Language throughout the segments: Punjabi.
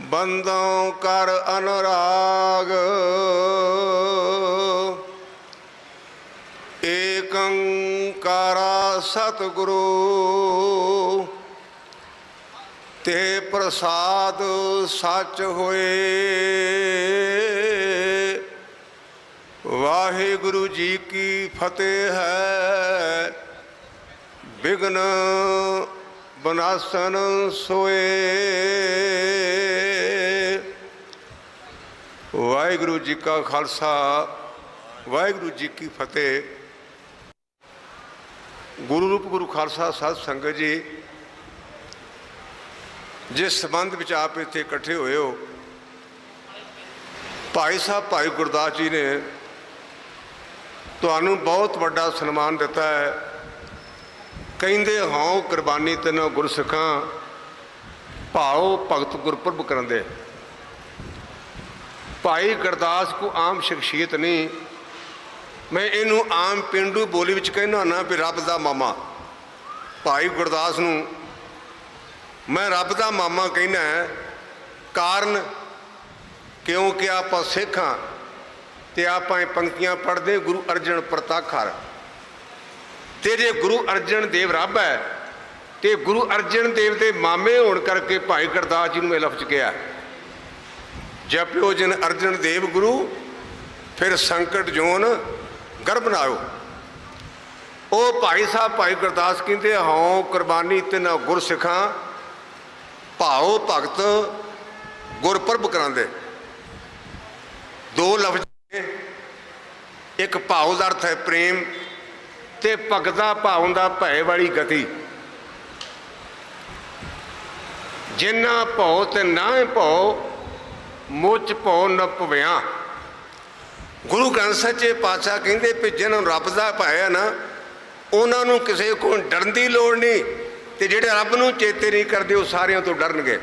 ਬੰਦੋਂ ਕਰ ਅਨੁਰਾਗ। ਏਕੰਕਾਰਾ ਸਤਿਗੁਰੂ, ਤੇ ਪ੍ਰਸਾਦ ਸੱਚ ਹੋਏ। ਵਾਹਿਗੁਰੂ ਜੀ ਕੀ ਫਤਿਹ ਹੈ। ਬਿਗਨ ਬਨਾਸਨ ਸੋਏ। ਵਾਹਿਗੁਰੂ ਜੀ ਕਾ ਖਾਲਸਾ, ਵਾਹਿਗੁਰੂ ਜੀ ਕੀ ਫਤਿਹ। ਗੁਰੂ ਰੂਪ, ਗੁਰੂ ਖਾਲਸਾ ਸਾਧ ਸੰਗਤ ਜੀ, ਜਿਸ ਸੰਬੰਧ ਵਿੱਚ ਆਪ ਇੱਥੇ ਇਕੱਠੇ ਹੋਏ ਹੋ, ਭਾਈ ਸਾਹਿਬ, ਭਾਈ ਗੁਰਦਾਸ ਜੀ ਨੇ ਤੁਹਾਨੂੰ ਬਹੁਤ ਵੱਡਾ ਸਨਮਾਨ ਦਿੱਤਾ ਹੈ। ਕਹਿੰਦੇ ਹਾਂ ਕੁਰਬਾਨੀ ਤੈਨੂੰ ਗੁਰਸਿੱਖਾਂ ਭਾਓ ਭਗਤ ਗੁਰਪੁਰਬ ਕਰੰਦੇ ਭਾਈ ਗੁਰਦਾਸ ਕੋ ਆਮ ਸ਼ਖਸੀਅਤ ਨਹੀਂ। ਮੈਂ ਇਹਨੂੰ ਆਮ ਪਿੰਡੂ ਬੋਲੀ ਵਿੱਚ ਕਹਿੰਦਾ ਨਾ ਵੀ ਰੱਬ ਦਾ ਮਾਮਾ। ਭਾਈ ਗੁਰਦਾਸ ਨੂੰ ਮੈਂ ਰੱਬ ਦਾ ਮਾਮਾ ਕਹਿੰਦਾ ਕਾਰਨ ਕਿਉਂਕਿ ਆਪਾਂ ਸਿੱਖ ਹਾਂ ਤੇ ਆਪਾਂ ਇਹ ਪੰਕਤੀਆਂ ਪੜ੍ਹਦੇ ਗੁਰੂ ਅਰਜਨ ਪ੍ਰਤਾਖਰ ਤੇ ਜੇ ਗੁਰੂ ਅਰਜਨ ਦੇਵ ਰੱਬ ਹੈ, ਤੇ ਗੁਰੂ ਅਰਜਨ ਦੇਵ ਦੇ ਮਾਮੇ ਹੋਣ ਕਰਕੇ ਭਾਈ ਗੁਰਦਾਸ ਜੀ ਨੂੰ ਇਹ ਲਫ਼ਜ਼ ਕਿਹਾ। ਜਪਿਓ ਜਨ ਅਰਜਨ ਦੇਵ ਗੁਰੂ, ਫਿਰ ਸੰਕਟ ਜੋਨ ਗਰਭ ਨਾਇਓ। ਉਹ ਭਾਈ ਸਾਹਿਬ ਭਾਈ ਗੁਰਦਾਸ ਕਹਿੰਦੇ, ਹਉ ਕੁਰਬਾਨੀ ਤੇ ਨਾ ਗੁਰ ਸਿੱਖਾਂ ਭਾਉ ਭਗਤ ਗੁਰਪੁਰਬ ਕਰਾਂਦੇ। ਦੋ ਲਫ਼ਜ਼ ਇੱਕ ਭਾਉ ਦਾ ਅਰਥ ਹੈ ਪ੍ਰੇਮ ਤੇ ਭਗਤਾ ਭਾਉ ਦਾ ਭੈ ਵਾਲੀ ਗਤੀ। ਜਿੰਨਾ ਭਉ ਤੇ ਨਾ ਭਉ ਮੁੱਚ ਭਉ ਨ ਭਵਿਆ। ਗੁਰੂ ਗ੍ਰੰਥ ਸੱਚੇ ਪਾਤਸ਼ਾਹ ਕਹਿੰਦੇ ਵੀ ਜਿਹਨਾਂ ਨੂੰ ਰੱਬ ਦਾ ਭੈ ਨਾ, ਉਹਨਾਂ ਨੂੰ ਕਿਸੇ ਕੋਲ ਡਰਨ ਦੀ ਲੋੜ ਨਹੀਂ ਤੇ ਜਿਹੜੇ ਰੱਬ ਨੂੰ ਚੇਤੇ ਨਹੀਂ ਕਰਦੇ, ਉਹ ਸਾਰਿਆਂ ਤੋਂ ਡਰਨਗੇ।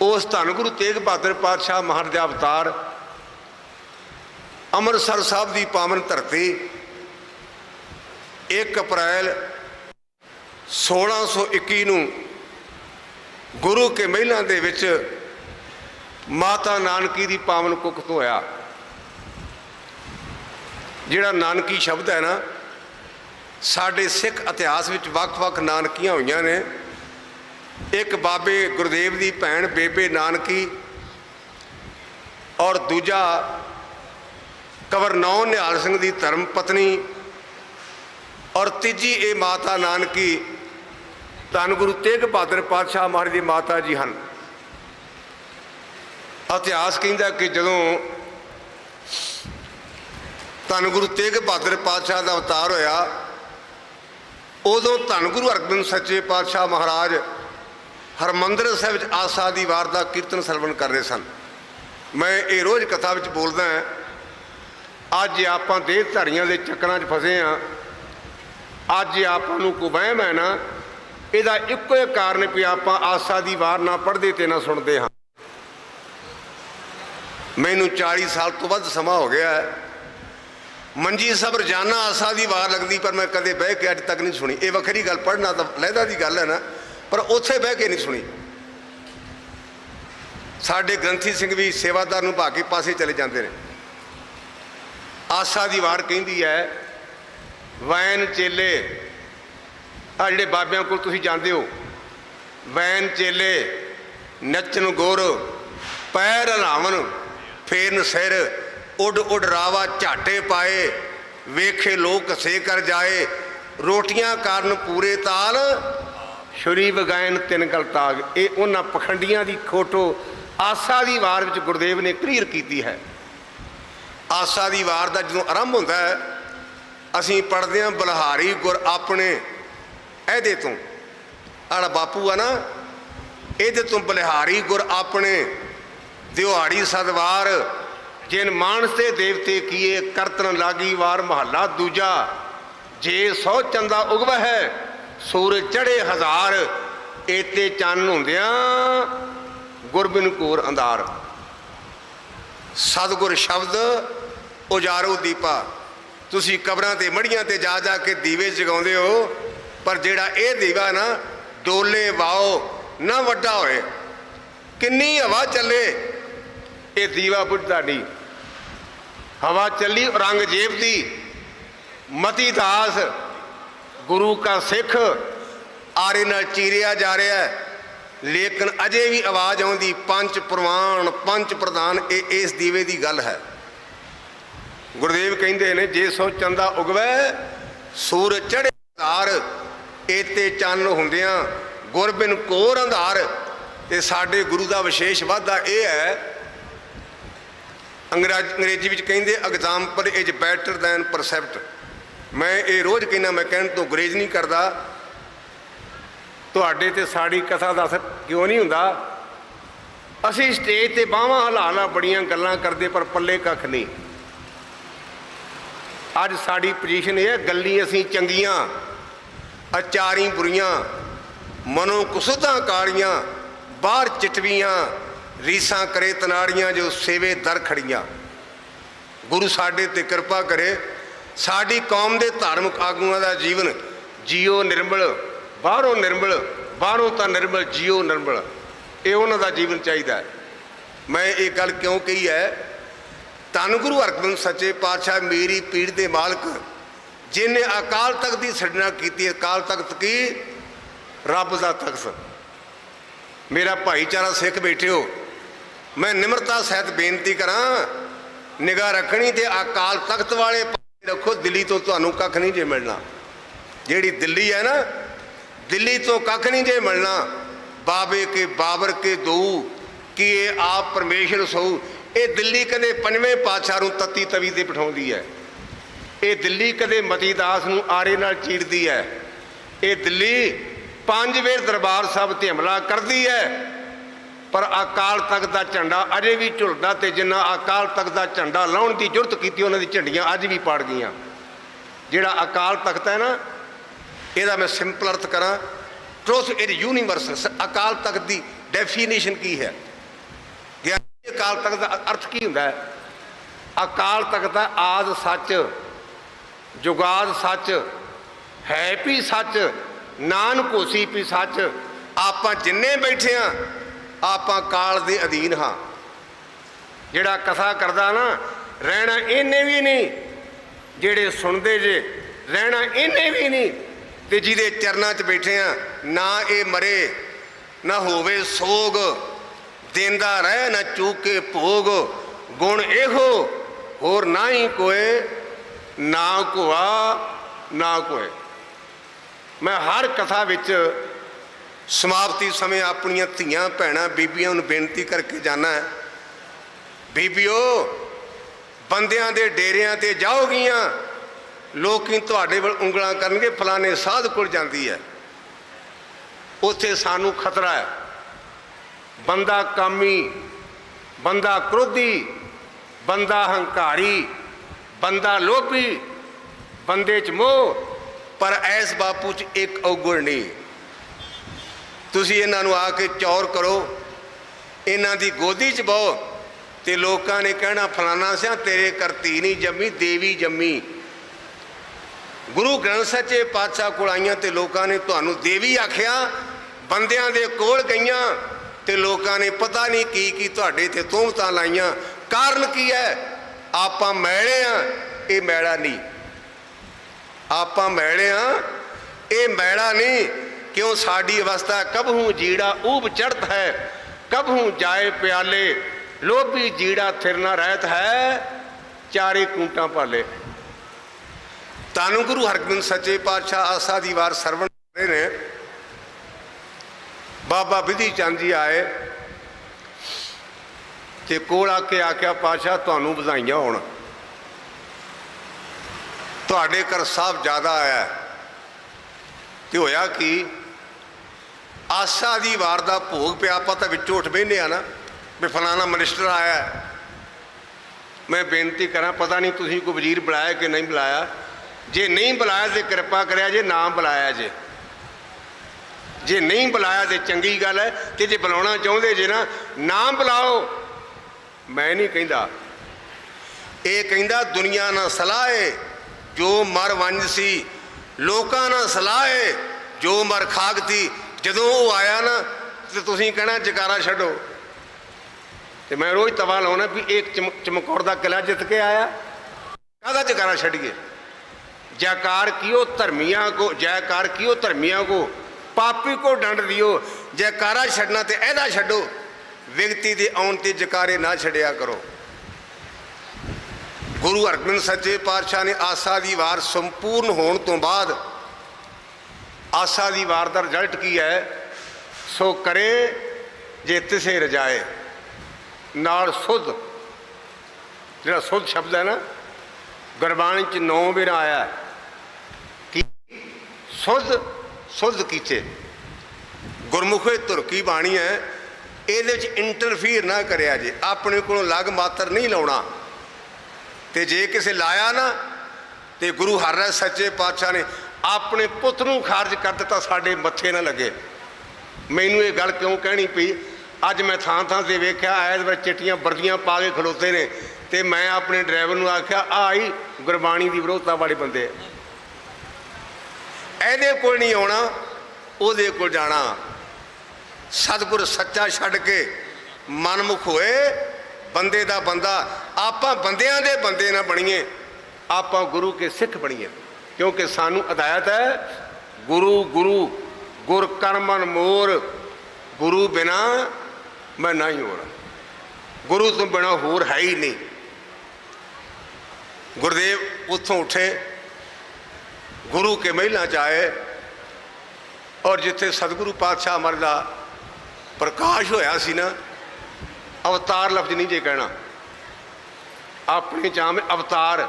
ਉਸ ਧੰਨ ਗੁਰੂ ਤੇਗ ਬਹਾਦਰ ਪਾਤਸ਼ਾਹ ਮਹਾਰਾਜ ਅਵਤਾਰ ਅੰਮ੍ਰਿਤਸਰ ਸਾਹਿਬ ਦੀ ਪਾਵਨ ਧਰਤੀ 1 ਅਪ੍ਰੈਲ 1621 ਨੂੰ ਗੁਰੂ ਕੇ ਮਹਿਲਾਂ ਦੇ ਵਿੱਚ ਮਾਤਾ ਨਾਨਕੀ ਦੀ ਪਾਵਨ ਕੁੱਖ ਧੋਇਆ ਜਿਹੜਾ ਨਾਨਕੀ ਸ਼ਬਦ ਹੈ ਨਾ, ਸਾਡੇ ਸਿੱਖ ਇਤਿਹਾਸ ਵਿੱਚ ਵੱਖ-ਵੱਖ ਨਾਨਕੀਆਂ ਹੋਈਆਂ ਨੇ। ਇੱਕ ਬਾਬੇ ਗੁਰਦੇਵ ਦੀ ਭੈਣ, ਬੇਬੇ ਨਾਨਕੀ ਔਰ ਦੂਜਾ ਕਵਰਨੌ ਨਿਹਾਲ ਸਿੰਘ ਦੀ ਧਰਮ ਪਤਨੀ ਔਰ ਤੀਜੀ ਇਹ ਮਾਤਾ ਨਾਨਕੀ ਧੰਨ ਗੁਰੂ ਤੇਗ ਬਹਾਦਰ ਪਾਤਸ਼ਾਹ ਮਹਾਰਾਜ ਦੀ ਮਾਤਾ ਜੀ ਹਨ। ਇਤਿਹਾਸ ਕਹਿੰਦਾ ਕਿ ਜਦੋਂ ਧੰਨ ਗੁਰੂ ਤੇਗ ਬਹਾਦਰ ਪਾਤਸ਼ਾਹ ਦਾ ਅਵਤਾਰ ਹੋਇਆ, ਉਦੋਂ ਧੰਨ ਗੁਰੂ ਹਰਗੋਬਿੰਦ ਸੱਚੇ ਪਾਤਸ਼ਾਹ ਮਹਾਰਾਜ ਹਰਮੰਦਰ ਸਾਹਿਬ ਵਿੱਚ ਆਸਾ ਦੀ ਵਾਰ ਦਾ ਕੀਰਤਨ ਸਰਵਣ ਕਰ ਰਹੇ ਸਨ। ਮੈਂ ਇਹ ਰੋਜ਼ ਕਥਾ ਵਿੱਚ ਬੋਲਦਾ ਅੱਜ ਆਪਾਂ ਦੇਹ ਧਾਰੀਆਂ ਦੇ ਚੱਕਰਾਂ 'ਚ ਫਸੇ ਆ ਅੱਜ ਆਪਾਂ ਨੂੰ ਕੋ ਵਹਿਮ ਹੈ ਨਾ ਇਹਦਾ ਇੱਕੋ ਹੀ ਕਾਰਨ ਵੀ ਆਪਾਂ ਆਸਾ ਦੀ ਵਾਰ ਨਾ ਪੜ੍ਹਦੇ ਤੇ ਨਾ ਸੁਣਦੇ ਹਾਂ। ਮੈਨੂੰ 40 ਸਾਲ ਤੋਂ ਵੱਧ ਸਮਾਂ ਹੋ ਗਿਆ ਹੈ। ਮੰਜੀ ਸਭ ਰੋਜ਼ਾਨਾ ਆਸਾ ਦੀ ਵਾਰ ਲੱਗਦੀ, ਪਰ ਮੈਂ ਕਦੇ ਬਹਿ ਕੇ ਅੱਜ ਤੱਕ ਨਹੀਂ ਸੁਣੀ। ਇਹ ਵੱਖਰੀ ਗੱਲ ਪੜ੍ਹਨਾ ਤਾਂ ਲਹਿਦਾ ਦੀ ਗੱਲ ਹੈ ਨਾ, ਪਰ ਉੱਥੇ ਬਹਿ ਕੇ ਨਹੀਂ ਸੁਣੀ। ਸਾਡੇ ਗ੍ਰੰਥੀ ਸਿੰਘ ਵੀ ਸੇਵਾਦਾਰ ਨੂੰ ਭਾਗੇ ਪਾਸੇ ਚਲੇ ਜਾਂਦੇ ਨੇ। ਆਸਾ ਦੀ ਵਾਰ ਕਹਿੰਦੀ ਹੈ ਵੈਨ ਚੇਲੇ ਆ ਜਿਹੜੇ ਬਾਬਿਆਂ ਕੋਲ ਤੁਸੀਂ ਜਾਂਦੇ ਹੋ ਵੈਨ ਚੇਲੇ ਨੱਚਨ ਗੁਰ, ਪੈਰ ਹਲਾਵਨ ਫੇਰਨ ਸਿਰ, ਉੱਡ ਉੱਡ ਰਾਵਾ ਝਾਟੇ ਪਾਏ, ਵੇਖੇ ਲੋਕ ਸੇ ਕਰ ਜਾਏ, ਰੋਟੀਆਂ ਕਾਰਨ ਪੂਰੇ ਤਾਲ ਸ਼ਰੀ ਵਗਾਇਨ ਤਿੰਨ ਗਲ ਤਾਗ। ਇਹ ਉਹਨਾਂ ਪਖੰਡੀਆਂ ਦੀ ਖੋਟੋ ਆਸਾ ਦੀ ਵਾਰ ਵਿੱਚ ਗੁਰਦੇਵ ਨੇ ਕਲੀਅਰ ਕੀਤੀ ਹੈ। ਆਸਾ ਦੀ ਵਾਰ ਦਾ ਜਦੋਂ ਆਰੰਭ ਹੁੰਦਾ ਹੈ, ਅਸੀਂ ਪੜਦੇ ਹਾਂ, ਬਲਹਾਰੀ ਗੁਰ ਆਪਣੇ ਇਹਦੇ ਤੋਂ। ਆੜਾ ਬਾਪੂ ਆ ਨਾ, ਇਹਦੇ ਤੋਂ ਬਲਿਹਾਰੀ ਗੁਰ ਆਪਣੇ। ਦਿਹਾੜੀ ਸਦਵਾਰ ਜਿਨ ਮਾਨਸ ਤੇ ਦੇਵਤੇ ਕੀਏ ਕਰਤਨ ਲਾਗੀ ਵਾਰ ਮਹੱਲਾ ਦੂਜਾ। ਜੇ ਸੌ ਚੰਦਾ ਉਗਵ ਹੈ ਸੂਰਜ ਚੜੇ ਹਜ਼ਾਰ। ਏਤੇ ਚੰਨ ਹੁੰਦਿਆਂ ਗੁਰਬਿਨ ਕੋਰ ਅੰਧਾਰ। ਸਤਿਗੁਰ ਸ਼ਬਦ ਉਜਾਰੋ ਦੀਪਾ। ਤੁਸੀਂ ਕਬਰਾਂ ਤੇ ਮੜੀਆਂ ਤੇ ਜਾ ਜਾ ਕੇ ਦੀਵੇ ਜਗਾਉਂਦੇ ਹੋ। ਪਰ ਜਿਹੜਾ ਇਹ ਦੀਵਾ ਨਾ, ਡੋਲੇ ਵਾਓ, ਨਾ ਵੱਡਾ ਹੋਏ, ਕਿੰਨੀ ਹਵਾ ਚੱਲੇ, ਇਹ ਦੀਵਾ ਬੁੱਝ ਨਹੀਂ ਹਵਾ ਚੱਲੀ ਔਰੰਗਜ਼ੇਬ ਦੀ, ਮਤੀ ਦਾਸ, ਗੁਰੂ ਕਾ ਸਿੱਖ, ਆਰੇ ਨਾਲ ਚੀਰਿਆ ਜਾ ਰਿਹਾ ਹੈ। ਲੇਕਿਨ ਅਜੇ ਵੀ ਆਵਾਜ਼ ਆਉਂਦੀ, ਪੰਜ ਪ੍ਰਵਾਨ, ਪੰਜ ਪ੍ਰਧਾਨ, ਇਹ ਇਸ ਦੀਵੇ ਦੀ ਗੱਲ ਹੈ। ਗੁਰਦੇਵ ਕਹਿੰਦੇ ਨੇ, ਜੇ ਸੋ ਚੰਦਾ ਉਗਵੇ, ਸੂਰਜ ਚੜੇ ਤਾਰ ਏਤੇ ਚੰਨ ਹੁੰਦਿਆਂ ਗੁਰਬਿਨ ਕੋਰ ਅੰਧਾਰ। ਤੇ ਸਾਡੇ ਗੁਰੂ ਦਾ ਵਿਸ਼ੇਸ਼ ਵਾਧਾ ਇਹ ਹੈ, ਅੰਗਰੇਜ਼ ਅੰਗਰੇਜ਼ੀ ਵਿੱਚ ਕਹਿੰਦੇ example is better than precept ਮੈਂ ਇਹ ਰੋਜ਼ ਕਹਿੰਦਾ, ਮੈਂ ਕਹਿਣ ਤੋਂ ਗੁਰੇਜ਼ ਨਹੀਂ ਕਰਦਾ। ਤੁਹਾਡੇ ਤੇ ਸਾਡੀ ਕਥਾ ਦਾ ਅਸਰ ਕਿਉਂ ਨਹੀਂ ਹੁੰਦਾ? ਅਸੀਂ ਸਟੇਜ ਤੇ ਬਾਹਾਂ ਹਲਾ ਬੜੀਆਂ ਗੱਲਾਂ ਕਰਦੇ, ਪਰ ਪੱਲੇ ਕੱਖ ਨਹੀਂ। ਅੱਜ ਸਾਡੀ ਪੋਜੀਸ਼ਨ ਇਹ ਹੈ, ਗੱਲੀ ਅਸੀਂ ਚੰਗੀਆਂ। ਅਚਾਰੀ ਬੁਰੀਆਂ ਮਨੋ ਕੁਸੁਧਾਂ ਕਾਲੀਆਂ, ਬਾਹਰ ਚਿਟਵੀਆਂ, ਰੀਸਾਂ ਕਰੇ ਤਨਾੜੀਆਂ ਜੋ ਸੇਵੇ ਦਰ ਖੜੀਆਂ। ਗੁਰੂ ਸਾਡੇ ਤੇ ਕਿਰਪਾ ਕਰੇ, ਸਾਡੀ ਕੌਮ ਦੇ ਧਾਰਮਿਕ ਆਗੂਆਂ ਦਾ ਜੀਵਨ ਜੀਓ ਨਿਰਮਲ, ਬਾਹਰੋਂ ਨਿਰਮਲ, ਬਾਹਰੋਂ ਤਾਂ ਨਿਰਮਲ, ਜੀਓ ਨਿਰਮਲ, ਇਹ ਉਹਨਾਂ ਦਾ ਜੀਵਨ ਚਾਹੀਦਾ ਹੈ। ਮੈਂ ਇਹ ਗੱਲ ਕਿਉਂ ਕਹੀ ਹੈ? ਧੰਨ ਗੁਰੂ ਹਰਗੋਬਿੰਦ ਸੱਚੇ ਪਾਤਸ਼ਾਹ, ਮੇਰੀ ਪੀੜ ਦੇ ਮਾਲਕ ਜਿਨੇ ਅਕਾਲ ਤਖਤ ਦੀ ਸਿਰਜਣਾ ਕੀਤੀ, ਅਕਾਲ ਤਖਤ ਕੀ? ਰੱਬ ਦਾ ਤਖਤ ਮੇਰਾ ਭਾਈਚਾਰਾ ਸਿੱਖ ਬੈਠੇ ਹੋ ਮੈਂ ਨਿਮਰਤਾ ਸਹਿਤ ਬੇਨਤੀ ਕਰਾਂ, ਨਿਗਾਹ ਰੱਖਣੀ ਤੇ ਅਕਾਲ ਤਖਤ ਵਾਲੇ ਰੱਖੋ, ਦਿੱਲੀ ਤੋਂ ਤੁਹਾਨੂੰ ਕੱਖ ਨਹੀਂ ਜੇ ਮਿਲਣਾ। ਜਿਹੜੀ ਦਿੱਲੀ ਹੈ ਨਾ, ਦਿੱਲੀ ਤੋਂ ਕੱਖ ਨਹੀਂ ਜੇ ਮਿਲਣਾ। ਬਾਬੇ ਕੇ ਬਾਬਰ ਕੇ ਦੋ ਕਿ ਇਹ ਆਪ ਪਰਮੇਸ਼ਰ ਸੋ। ਇਹ ਦਿੱਲੀ ਕਦੇ ਪੰਜਵੇਂ ਪਾਤਸ਼ਾਹ ਨੂੰ ਤਤੀ ਤਵੀ ਤੇ ਬਿਠਾਉਂਦੀ ਹੈ। ਇਹ ਦਿੱਲੀ ਕਦੇ ਮਤੀ ਦਾਸ ਨੂੰ ਆਰੇ ਨਾਲ ਚੀਰਦੀ ਹੈ। ਇਹ ਦਿੱਲੀ ਪੰਜ ਵੇਰ ਦਰਬਾਰ ਸਾਹਿਬ ਤੇ ਹਮਲਾ ਕਰਦੀ ਹੈ। ਪਰ ਅਕਾਲ ਤਖਤ ਦਾ ਝੰਡਾ ਅਜੇ ਵੀ ਝੁਲਦਾ ਤੇ ਜਿੰਨਾ ਅਕਾਲ ਤਖਤ ਦਾ ਝੰਡਾ ਲਾਉਣ ਦੀ ਜੁਰਤ ਕੀਤੀ ਉਹਨਾਂ ਦੀ ਝੰਡੀਆਂ ਅੱਜ ਵੀ ਪਾੜ ਗਈਆਂ। ਜਿਹੜਾ ਅਕਾਲ ਤਖਤ ਹੈ ਨਾ, ਇਹਦਾ ਮੈਂ ਸਿੰਪਲ ਅਰਥ ਕਰਾਂ। Truth is universe Akal Takht the definition ਕੀ ਹੈ? ਗਿਆਨੀ ਅਕਾਲ ਤਖਤ ਦਾ ਅਰਥ ਕੀ ਹੁੰਦਾ ਹੈ? ਅਕਾਲ ਤਖਤ ਦਾ ਆਦ ਸੱਚ ਜੁਗਾਦ ਸੱਚ, ਹੈ ਵੀ ਸੱਚ, ਨਾਨਕ ਹੋਸੀ ਵੀ ਸੱਚ। ਆਪਾਂ ਜਿੰਨੇ ਬੈਠੇ ਆ, ਆਪਾਂ ਕਾਲ ਦੇ ਅਧੀਨ ਹਾਂ। ਜਿਹੜਾ ਕਥਾ ਕਰਦਾ ਨਾ, ਰਹਿਣਾ ਇਹਨੇ ਵੀ ਨਹੀਂ। ਜਿਹੜੇ ਸੁਣਦੇ ਜੇ, ਰਹਿਣਾ ਇਹਨੇ ਵੀ ਨਹੀਂ। ਤੇ ਜਿਹਦੇ ਚਰਨਾਂ 'ਚ ਬੈਠੇ ਆ, ਨਾ ਇਹ ਮਰੇ, ਨਾ ਹੋਵੇ ਸੋਗ। ਦਿੰਦਾ ਰਹਿ ਨਾ ਚੂਕੇ ਭੋਗ। ਗੁਣ ਇਹੋ, ਹੋਰ ਨਾ ਹੀ ਕੋਏ। ਨਾ ਕੋਆ ਨਾ ਕੋਏ ਮੈਂ ਹਰ ਕਥਾ ਵਿੱਚ ਸਮਾਪਤੀ ਸਮੇਂ ਆਪਣੀਆਂ ਧੀਆਂ, ਭੈਣਾਂ, ਬੀਬੀਆਂ ਨੂੰ ਬੇਨਤੀ ਕਰਕੇ ਜਾਣਾ ਹੈ। ਬੀਬੀਓ, ਬੰਦਿਆਂ ਦੇ ਡੇਰਿਆਂ ਤੇ ਜਾਓਗੀਆਂ। ਲੋਕੀ ਤੁਹਾਡੇ ਵੱਲ ਉਂਗਲਾਂ ਕਰਨਗੇ, ਫਲਾਣੇ ਸਾਧ ਕੋਲ ਜਾਂਦੀ ਹੈ। ਉੱਥੇ ਸਾਨੂੰ ਖਤਰਾ ਹੈ। ਬੰਦਾ ਕਾਮੀ, ਬੰਦਾ ਕ੍ਰੋਧੀ, ਬੰਦਾ ਹੰਕਾਰੀ ਬੰਦਾ ਲੋਭੀ, ਬੰਦੇ 'ਚ ਮੋਹ, ਪਰ ਐਸ ਬਾਪੂ 'ਚ ਇੱਕ ਔਗੁਣ ਨਹੀਂ। ਤੁਸੀਂ ਇਹਨਾਂ ਨੂੰ ਆ ਕੇ ਚੌਰ ਕਰੋ। ਇਹਨਾਂ ਦੀ ਗੋਦੀ 'ਚ ਬਹੁ ਤੇ ਲੋਕਾਂ ਨੇ ਕਹਿਣਾ, ਫਲਾਣਾ ਸਿਆ, ਤੇਰੇ ਕਰਤੀ ਨਹੀਂ ਜੰਮੀ, ਦੇਵੀ ਜੰਮੀ। ਗੁਰੂ ਗ੍ਰੰਥ ਸੱਚੇ ਪਾਤਸ਼ਾਹ ਕੋਲ ਆਈਆਂ ਤੇ ਲੋਕਾਂ ਨੇ ਤੁਹਾਨੂੰ ਦੇਵੀ ਆਖਿਆ, ਬੰਦਿਆਂ ਦੇ ਕੋਲ ਗਈਆਂ ਤੇ ਲੋਕਾਂ ਨੇ ਪਤਾ ਨਹੀਂ ਕੀ ਕੀ ਤੁਹਾਡੇ ਤੇ ਤੋਹਮਤਾਂ ਲਾਈਆਂ। ਕਾਰਨ ਕੀ ਹੈ? ਆਪਾਂ ਮੈਲੇ ਆ, ਇਹ ਮੈਲਾ ਨਹੀਂ। ਆਪਾਂ ਮੈਲੇ ਆ, ਇਹ ਮੈਲਾ ਨਹੀਂ, ਕਿਉਂ ਸਾਡੀ ਅਵਸਥਾ ਕਬਹੂ ਜੀੜਾ ਊਬ ਚੜਤ ਹੈ ਕਬਹੂ ਜਾਏ ਪਿਆਲੇ, ਲੋਭੀ ਜੀੜਾ ਥਿਰਨਾ ਰਹਿਤ ਹੈ, ਚਾਰੇ ਕੂਟਾਂ ਪਾਲੇ ਤਾਨੂੰ ਗੁਰੂ ਹਰਗੋਬਿੰਦ ਸੱਚੇ ਪਾਤਸ਼ਾਹ ਆਸਾ ਦੀ ਵਾਰ ਸਰਵਣ ਕਰ ਨੇ। ਬਾਬਾ ਵਿਧੀ ਚੰਦ ਜੀ ਆਏ ਤੇ ਕੋਲ ਆ ਕੇ ਆਖਿਆ, ਪਾਤਸ਼ਾਹ, ਤੁਹਾਨੂੰ ਵਧਾਈਆਂ ਹੋਣ। ਤੁਹਾਡੇ ਘਰ ਸਾਹਿਬ ਜ਼ਿਆਦਾ ਆਇਆ ਤੇ ਹੋਇਆ ਕਿ? ਆਸਾ ਦੀ ਵਾਰ ਦਾ ਭੋਗ ਪਿਆ, ਆਪਾਂ ਤਾਂ ਵਿੱਚੋਂ ਉੱਠ ਬੈਨੇ ਆ ਨਾ, ਵੀ ਫਲਾਣਾ ਮਿਨਿਸਟਰ ਆਇਆ ਮੈਂ ਬੇਨਤੀ ਕਰਾਂ, ਪਤਾ ਨਹੀਂ ਤੁਸੀਂ ਕੋਈ ਵਜ਼ੀਰ ਬੁਲਾਇਆ ਕਿ ਨਹੀਂ ਬੁਲਾਇਆ। ਜੇ ਨਹੀਂ ਬੁਲਾਇਆ ਤੇ ਕਿਰਪਾ ਕਰਿਆ ਜੇ ਨਾਮ ਬੁਲਾਇਆ ਜੇ। ਜੇ ਨਹੀਂ ਬੁਲਾਇਆ ਤੇ ਚੰਗੀ ਗੱਲ ਹੈ, ਤੇ ਜੇ ਬੁਲਾਉਣਾ ਚਾਹੁੰਦੇ ਜੇ ਨਾ ਨਾਮ ਬੁਲਾਓ। ਮੈਂ ਨਹੀਂ ਕਹਿੰਦਾ। ਇਹ ਕਹਿੰਦਾ, ਦੁਨੀਆ ਨਾਲ ਸਲਾਹ ਏ ਜੋ ਮਰ ਵੰਜ ਸੀ, ਲੋਕਾਂ ਨਾਲ ਸਲਾਹ ਏ ਜੋ ਮਰ ਖਾਗ ਖਾਗਤੀ ਜਦੋਂ ਉਹ ਆਇਆ ਨਾ, ਤੇ ਤੁਸੀਂ ਕਹਿਣਾ, ਜਕਾਰਾ ਛੱਡੋ। ਤੇ ਮੈਂ ਰੋਜ਼ ਤਵਾ ਲਾਉਣਾ ਵੀ ਇੱਕ ਚਮਕੌਰ ਦਾ ਕਿਲਾ ਜਿੱਤ ਕੇ ਆਇਆ। ਕਾਹਦਾ ਜਕਾਰਾ ਛੱਡੀਏ? ਜੈਕਾਰ ਕੀਓ ਧਰਮੀਆਂ ਕੋ, ਜੈਕਾਰ ਕੀਓ ਧਰਮੀਆਂ ਕੋ, ਪਾਪੀ ਕੋ ਡੰਡ ਦਿਓ, ਜੈਕਾਰਾ ਛੱਡਣਾ ਤੇ ਇਹਦਾ ਛੱਡੋ। ਵਿਅਕਤੀ ਦੇ ਆਉਣ ਤੇ ਜਕਾਰੇ ਨਾ ਛੱਡਿਆ ਕਰੋ। ਗੁਰੂ ਹਰਗੋਬਿੰਦ ਸੱਚੇ ਪਾਤਸ਼ਾਹ ਨੇ ਆਸਾ ਦੀ ਵਾਰ ਸੰਪੂਰਨ ਹੋਣ ਤੋਂ ਬਾਅਦ ਆਸਾ ਦੀ ਵਾਰ ਦਾ ਰਿਜ਼ਲਟ ਕੀ ਹੈ? ਸੋ ਕਰੇ ਜੇ ਤਿਸੇ ਰਜਾਏ, ਨਾਲ ਸੁਧ। ਜਿਹੜਾ ਸੁਧ ਸ਼ਬਦ ਹੈ ਨਾ, ਗੁਰਬਾਣੀ ਚ ਨੌ ਵਾਰ ਆਇਆ ਕਿ ਕੀ? ਸੁਧ ਸੁਧ ਕੀਤੇ ਗੁਰਮੁਖੇ ਤੁਰਕੀ ਬਾਣੀ ਹੈ? ਇਹਦੇ ਵਿੱਚ ਇੰਟਰਫੀਅਰ ਨਾ ਕਰਿਆ ਜੇ। ਆਪਣੇ ਕੋਲੋਂ ਲਗ ਮਾਤਰ ਨਹੀਂ ਲਾਉਣਾ। ਤੇ ਜੇ ਕਿਸੇ ਲਾਇਆ ਨਾ, ਤੇ ਗੁਰੂ ਹਰਿ ਸੱਚੇ ਪਾਤਸ਼ਾਹ ਨੇ ਆਪਣੇ ਪੁੱਤ ਨੂੰ ਖਾਰਜ ਕਰ ਦਿੱਤਾ, ਸਾਡੇ ਮੱਥੇ ਨਾ ਲੱਗੇ। ਮੈਨੂੰ ਇਹ ਗੱਲ ਕਿਉਂ ਕਹਿਣੀ ਪਈ? ਅੱਜ ਮੈਂ ਥਾਂ ਥਾਂ ਤੇ ਵੇਖਿਆ ਐਸ ਵਿੱਚ ਚਿੱਟੀਆਂ ਵਰਦੀਆਂ ਪਾ ਕੇ ਖਲੋਤੇ ਨੇ। ਤੇ ਮੈਂ ਆਪਣੇ ਡਰਾਈਵਰ ਨੂੰ ਆਖਿਆ ਆਈ, ਗੁਰਬਾਣੀ ਦੀ ਵਿਰੋਧਤਾ ਵਾਲੇ ਬੰਦੇ। ਇਹਦੇ ਕੋਲ ਨਹੀਂ ਆਉਣਾ, ਉਹਦੇ ਕੋਲ ਜਾਣਾ। ਸਤਿਗੁਰ ਸੱਚਾ ਛੱਡ ਕੇ ਮਨਮੁਖ ਹੋਏ, ਬੰਦੇ ਦਾ ਬੰਦਾ। ਆਪਾਂ ਬੰਦਿਆਂ ਦੇ ਬੰਦੇ ਨਾ ਬਣੀਏ, ਆਪਾਂ ਗੁਰੂ ਕੇ ਸਿੱਖ ਬਣੀਏ। ਕਿਉਂਕਿ ਸਾਨੂੰ ਹਦਾਇਤ ਹੈ, ਗੁਰੂ ਗੁਰੂ, ਗੁਰ ਕਰਮਨ ਮੋਰ, ਗੁਰੂ ਬਿਨਾ ਮੈਂ ਨਹੀਂ ਹੋਰ ਗੁਰੂ ਤੋਂ ਬਿਨਾ ਹੋਰ ਹੈ ਹੀ ਨਹੀਂ। ਗੁਰਦੇਵ ਉੱਥੋਂ ਉੱਠੇ, ਗੁਰੂ ਕੇ ਮਹਿਲਾ ਚ ਆਏ, ਔਰ ਜਿੱਥੇ ਸਤਿਗੁਰੂ ਪਾਤਸ਼ਾਹ ਅਮਰ ਪ੍ਰਕਾਸ਼ ਹੋਇਆ ਸੀ ਨਾ, ਅਵਤਾਰ ਲਫ਼ਜ਼ ਨਹੀਂ ਜੇ ਕਹਿਣਾ। ਆਪਣੇ ਚਾਹ ਅਵਤਾਰ।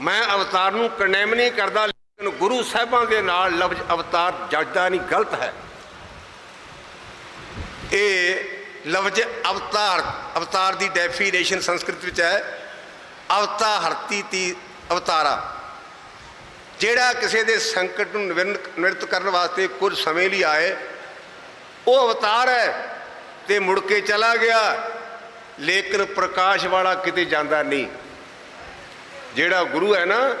ਮੈਂ ਅਵਤਾਰ ਨੂੰ ਕੰਡੈਮ ਨਹੀਂ ਕਰਦਾ, ਲੇਕਿਨ ਗੁਰੂ ਸਾਹਿਬਾਂ ਦੇ ਨਾਲ ਲਫ਼ਜ਼ ਅਵਤਾਰ ਜੱਜਦਾ ਨਹੀਂ, ਗਲਤ ਹੈ। ਇਹ ਲਫ਼ਜ਼ ਅਵਤਾਰ ਅਵਤਾਰ ਦੀ ਡੈਫੀਨੇਸ਼ਨ ਸੰਸਕ੍ਰਿਤ ਵਿੱਚ ਹੈ, ਅਵਤਾਹਰਤੀ ਤੀ ਅਵਤਾਰਾ। ਜਿਹੜਾ ਕਿਸੇ ਦੇ ਸੰਕਟ ਨੂੰ ਨਿਵਰਨ- ਨਿਵਰਤ ਕਰਨ ਵਾਸਤੇ ਕੁਝ ਸਮੇਂ ਲਈ ਆਏ ਉਹ ਅਵਤਾਰ ਹੈ ਤੇ ਮੁੜ ਕੇ ਚਲਾ ਗਿਆ। ਲੇਕਿਨ ਪ੍ਰਕਾਸ਼ ਵਾਲਾ ਕਿਤੇ ਜਾਂਦਾ ਨਹੀਂ। ਜਿਹੜਾ ਗੁਰੂ ਹੈ ਨਾ,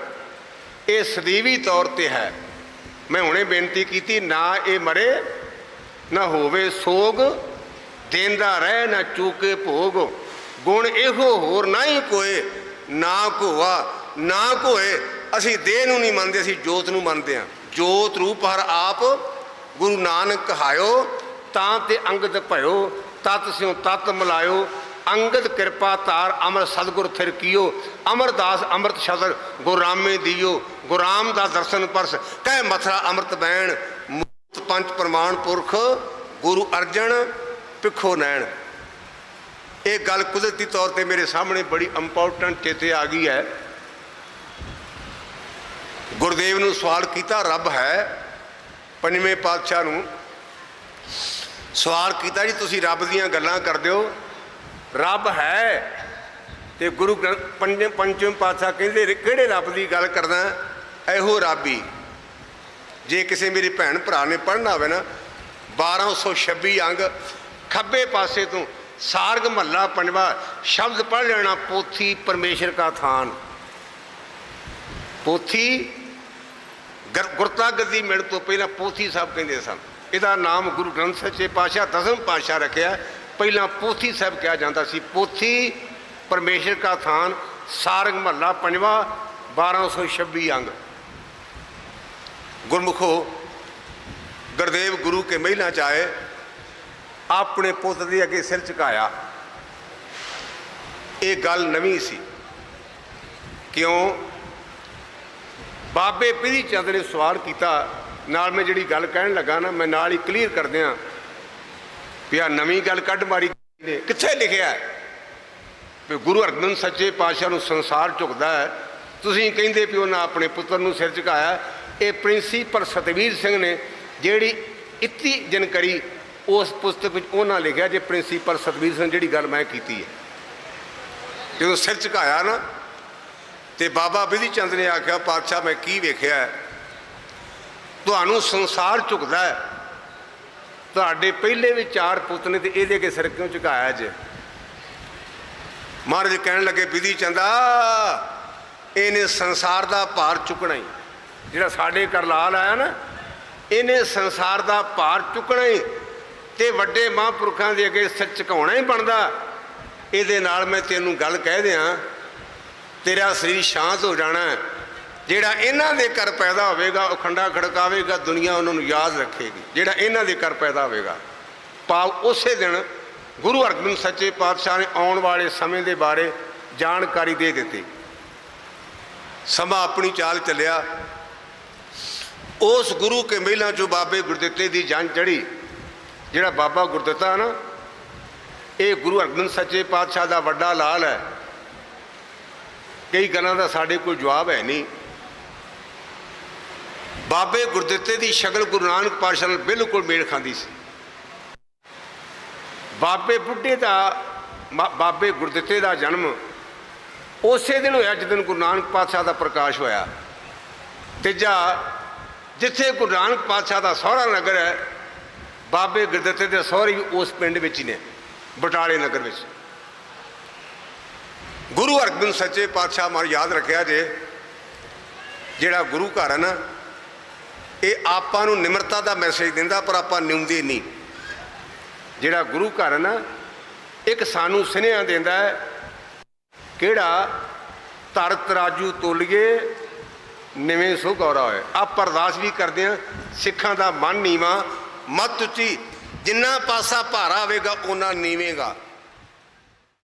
ਇਹ ਸਦੀਵੀ ਤੌਰ ਤੇ ਹੈ। ਮੈਂ ਹੁਣੇ ਬੇਨਤੀ ਕੀਤੀ, ਨਾ ਇਹ ਮਰੇ, ਨਾ ਹੋਵੇ ਸੋਗ ਦੇਂਦਾ ਰਹਿ ਨਾ ਚੂਕੇ ਭੋਗ। ਗੁਣ ਇਹੋ ਹੋਰ ਨਹੀਂ ਕੋਏ, ਨਾ ਕੋਆ ਨਾ ਕੋਏ ਅਸੀਂ ਦੇਹ ਨੂੰ ਨਹੀਂ ਮੰਨਦੇ, ਅਸੀਂ ਜੋਤ ਨੂੰ ਮੰਨਦੇ ਹਾਂ। ਜੋਤ ਰੂਪ ਹਰ ਆਪ ਗੁਰੂ ਨਾਨਕ ਕਹਾਇਓ। ਤਾਂ ਤੇ ਅੰਗਦ ਭਇਓ ਤਤ ਸਿਉ ਤਤ ਮਿਲਾਇਓ। ਅੰਗਦ ਕਿਰਪਾ ਧਾਰ, ਅਮਰ ਸਤਿਗੁਰ ਥਿਰ ਕੀਓ। ਅਮਰਦਾਸ ਅੰਮ੍ਰਿਤ ਸ਼ਬਦ ਗੁਰਾਮੇ ਦਿਓ। ਗੁਰਾਮ ਦਾ ਦਰਸ਼ਨ ਪਰਸ, ਕਹਿ ਮਥਰਾ ਅੰਮ੍ਰਿਤ ਬੈਣ ਮੂਰਤ ਪੰਜ ਪ੍ਰਮਾਣ ਪੁਰਖ, ਗੁਰੂ ਅਰਜਨ ਪਿੱਖੋ ਨੈਣ। ਇਹ ਗੱਲ ਕੁਦਰਤੀ ਤੌਰ ਤੇ ਮੇਰੇ ਸਾਹਮਣੇ ਬੜੀ ਇੰਪੋਰਟੈਂਟ ਚੇਤੇ ਆ ਗਈ ਹੈ। ਗੁਰਦੇਵ ਨੂੰ ਸਵਾਲ ਕੀਤਾ, ਰੱਬ ਹੈ, ਪੰਜਵੇਂ ਪਾਤਸ਼ਾਹ ਨੂੰ। ਸਵਾਲ ਕੀਤਾ ਜੀ, ਤੁਸੀਂ ਰੱਬ ਦੀਆਂ ਗੱਲਾਂ ਕਰਦੇ ਹੋ। ਰੱਬ ਹੈ ਤੇ ਗੁਰੂ ਗ੍ਰੰਥ ਪੰਜਵੇਂ ਪੰਜਵੇਂ ਪਾਤਸ਼ਾਹ ਕਹਿੰਦੇ ਰੇ- ਕਿਹੜੇ ਰੱਬ ਦੀ ਗੱਲ ਕਰਦਾ? ਇਹੋ ਰੱਬੀ ਜੇ ਕਿਸੇ ਮੇਰੇ ਭੈਣ ਭਰਾ ਨੇ ਪੜ੍ਹਨਾ ਹੋਵੇ ਨਾ 1226 ਅੰਗ ਖੱਬੇ ਪਾਸੇ ਤੋਂ ਸਾਰਗ ਮਹੱਲਾ ਪੰਜਵਾ ਸ਼ਬਦ ਪੜ੍ਹ ਲੈਣਾ, ਪੋਥੀ ਪਰਮੇਸ਼ਰ ਕਾ ਥਾਨ। ਪੋਥੀ ਗੁਰ- ਗੁਰਤਾ ਗੱਦੀ ਮਿਲਣ ਤੋਂ ਪਹਿਲਾਂ ਪੋਥੀ ਸਾਹਿਬ ਕਹਿੰਦੇ ਸਨ। ਇਹਦਾ ਨਾਮ ਗੁਰੂ ਗ੍ਰੰਥ ਸੱਚੇ ਪਾਤਸ਼ਾਹ ਦਸਮ ਪਾਤਸ਼ਾਹ ਰੱਖਿਆ। ਪਹਿਲਾਂ ਪੋਥੀ ਸਾਹਿਬ ਕਿਹਾ ਜਾਂਦਾ ਸੀ, ਪੋਥੀ ਪਰਮੇਸ਼ਰ ਕਾ ਥਾਨ, ਸਾਰਗ ਮਹੱਲਾ ਪੰਜਵਾ 1226 ਅੰਗ। ਗੁਰਮੁਖੋ, ਗੁਰਦੇਵ ਗੁਰੂ ਕੇ ਮਹਿਲਾ ਚ ਆਏ, ਆਪਣੇ ਪੁੱਤ ਦੇ ਅੱਗੇ ਸਿਰ ਝੁਕਾਇਆ। ਇਹ ਗੱਲ ਨਵੀਂ ਸੀ। ਕਿਉਂ? ਬਾਬੇ ਪੀਰੀ ਚੰਦ ਨੇ ਸਵਾਲ ਕੀਤਾ ਨਾਲ ਮੈਂ ਜਿਹੜੀ ਗੱਲ ਕਹਿਣ ਲੱਗਾ ਨਾ, ਮੈਂ ਨਾਲ ਹੀ ਕਲੀਅਰ ਕਰ ਦਿਆਂ ਵੀ ਆ ਨਵੀਂ ਗੱਲ ਕੱਢ ਮਾਰੀ ਨੇ ਕਿੱਥੇ ਲਿਖਿਆ ਹੈ? ਵੀ ਗੁਰੂ ਹਰਗੋਬਿੰਦ ਸੱਚੇ ਪਾਤਸ਼ਾਹ ਨੂੰ ਸੰਸਾਰ ਝੁਕਦਾ ਹੈ। ਤੁਸੀਂ ਕਹਿੰਦੇ ਵੀ ਉਹਨਾਂ ਆਪਣੇ ਪੁੱਤਰ ਨੂੰ ਸਿਰ ਝੁਕਾਇਆ ਇਹ ਪ੍ਰਿੰਸੀਪਲ ਸਤਵੀਰ ਸਿੰਘ ਨੇ ਜਿਹੜੀ ਇਤੀ ਜਨਕਰੀ ਉਸ ਪੁਸਤਕ ਵਿੱਚ ਉਹਨਾਂ ਲਿਖਿਆ ਜੇ ਪ੍ਰਿੰਸੀਪਲ ਸਤਵੀਰ ਸਿੰਘ ਜਿਹੜੀ ਗੱਲ ਮੈਂ ਕੀਤੀ ਹੈ। ਜਦੋਂ ਸਿਰ ਝੁਕਾਇਆ ਨਾ, ਤੇ ਬਾਬਾ ਬਿਧੀ ਚੰਦ ਨੇ ਆਖਿਆ, ਪਾਤਸ਼ਾਹ ਮੈਂ ਕੀ ਵੇਖਿਆ ਤੁਹਾਨੂੰ ਸੰਸਾਰ ਝੁਕਦਾ ਹੈ। ਤੁਹਾਡੇ ਪਹਿਲੇ ਵੀ ਚਾਰ ਪੁੱਤ ਨੇ ਤੇ ਇਹਦੇ ਅੱਗੇ ਸਿਰ ਕਿਉਂ ਝੁਕਾਇਆ ਜੇ? ਮਹਾਰਾਜ ਕਹਿਣ ਲੱਗੇ ਵਿਧੀ ਚੰਦਾ, ਇਹਨੇ ਸੰਸਾਰ ਦਾ ਭਾਰ ਚੁੱਕਣਾ ਹੀ। ਜਿਹੜਾ ਸਾਡੇ ਕਰਲਾਲ ਆਇਆ ਨਾ, ਇਹਨੇ ਸੰਸਾਰ ਦਾ ਭਾਰ ਚੁੱਕਣਾ ਹੀ ਤੇ ਵੱਡੇ ਮਹਾਂਪੁਰਖਾਂ ਦੇ ਅੱਗੇ ਸਿਰ ਝੁਕਾਉਣਾ ਹੀ ਬਣਦਾ। ਇਹਦੇ ਨਾਲ ਮੈਂ ਤੈਨੂੰ ਗੱਲ ਕਹਿ ਦਿਆਂ, ਤੇਰਾ ਸਰੀਰ ਸ਼ਾਂਤ ਹੋ ਜਾਣਾ ਹੈ। ਜਿਹੜਾ ਇਹਨਾਂ ਦੇ ਘਰ ਪੈਦਾ ਹੋਵੇਗਾ, ਉਹ ਖੰਡਾ ਖੜਕਾਵੇਗਾ, ਦੁਨੀਆ ਉਹਨਾਂ ਨੂੰ ਯਾਦ ਰੱਖੇਗੀ। ਜਿਹੜਾ ਇਹਨਾਂ ਦੇ ਘਰ ਪੈਦਾ ਹੋਵੇਗਾ। ਭਾਵ ਉਸੇ ਦਿਨ ਗੁਰੂ ਹਰਗੋਬਿੰਦ ਸੱਚੇ ਪਾਤਸ਼ਾਹ ਨੇ ਆਉਣ ਵਾਲੇ ਸਮੇਂ ਦੇ ਬਾਰੇ ਜਾਣਕਾਰੀ ਦੇ ਦਿੱਤੀ। ਸਮਾਂ ਆਪਣੀ ਚਾਲ ਚੱਲਿਆ। ਉਸ ਗੁਰੂ ਕੇ ਮਹਿਲਾਂ ਚੋਂ ਬਾਬੇ ਗੁਰਦਿੱਤੇ ਦੀ ਜੰਗ ਚੜੀ ਜਿਹੜਾ ਬਾਬਾ ਗੁਰਦਿੱਤਾ ਨਾ, ਇਹ ਗੁਰੂ ਹਰਗੋਬਿੰਦ ਸੱਚੇ ਪਾਤਸ਼ਾਹ ਦਾ ਵੱਡਾ ਲਾਲ ਹੈ। ਕਈ ਗੱਲਾਂ ਦਾ ਸਾਡੇ ਕੋਲ ਜਵਾਬ ਹੈ ਨਹੀਂ। ਬਾਬੇ ਗੁਰਦਿੱਤੇ ਦੀ ਸ਼ਕਲ ਗੁਰੂ ਨਾਨਕ ਪਾਤਸ਼ਾਹ ਨਾਲ ਬਿਲਕੁਲ ਮੇਲ ਖਾਂਦੀ ਸੀ। ਬਾਬੇ ਬੁੱਢੇ ਦਾ ਬਾਬੇ ਗੁਰਦਿੱਤੇ ਦਾ ਜਨਮ ਉਸੇ ਦਿਨ ਹੋਇਆ ਜਿਸ ਦਿਨ ਗੁਰੂ ਨਾਨਕ ਪਾਤਸ਼ਾਹ ਦਾ ਪ੍ਰਕਾਸ਼ ਹੋਇਆ। ਤੀਜਾ, ਜਿੱਥੇ ਗੁਰੂ ਨਾਨਕ ਪਾਤਸ਼ਾਹ ਦਾ ਸਹੁਰਾ ਨਗਰ ਹੈ, ਬਾਬੇ ਗੁਰਦਿੱਤੇ ਦੇ ਸਹੁਰੇ ਵੀ ਉਸ ਪਿੰਡ ਵਿੱਚ ਹੀ ਨੇ, ਬਟਾਲੇ ਨਗਰ ਵਿੱਚ। ਗੁਰੂ ਹਰਗੋਬਿੰਦ ਸੱਚੇ ਪਾਤਸ਼ਾਹ ਮਾਰ ਯਾਦ ਰੱਖਿਆ ਜੇ, ਜਿਹੜਾ ਗੁਰੂ ਘਰ ਹੈ ਨਾ ਇਹ ਆਪਾਂ ਨੂੰ ਨਿਮਰਤਾ ਦਾ ਮੈਸੇਜ ਦਿੰਦਾ, ਪਰ ਆਪਾਂ ਨਿਉਂਦੇ ਨਹੀਂ। ਜਿਹੜਾ ਗੁਰੂ ਘਰ ਨਾ, ਇੱਕ ਸਾਨੂੰ ਸੁਨੇਹਾ ਦਿੰਦਾ ਹੈ, ਕਿਹੜਾ? ਧਰ ਤਰਾਜੂ ਤੋਲੀਏ, ਨਿਵੇਂ ਸੋ ਗੌਰਾ ਹੋਏ। ਆਪ ਅਰਦਾਸ ਵੀ ਕਰਦੇ ਆ ਸਿੱਖਾਂ ਦਾ ਮਨ ਨੀਵਾ, ਮਤ ਉੱਚੀ, ਜਿੰਨਾ ਪਾਸਾ ਭਾਰਾ ਹੋਵੇਗਾ ਉਹਨਾਂ ਨੀਵੇਂਗਾ।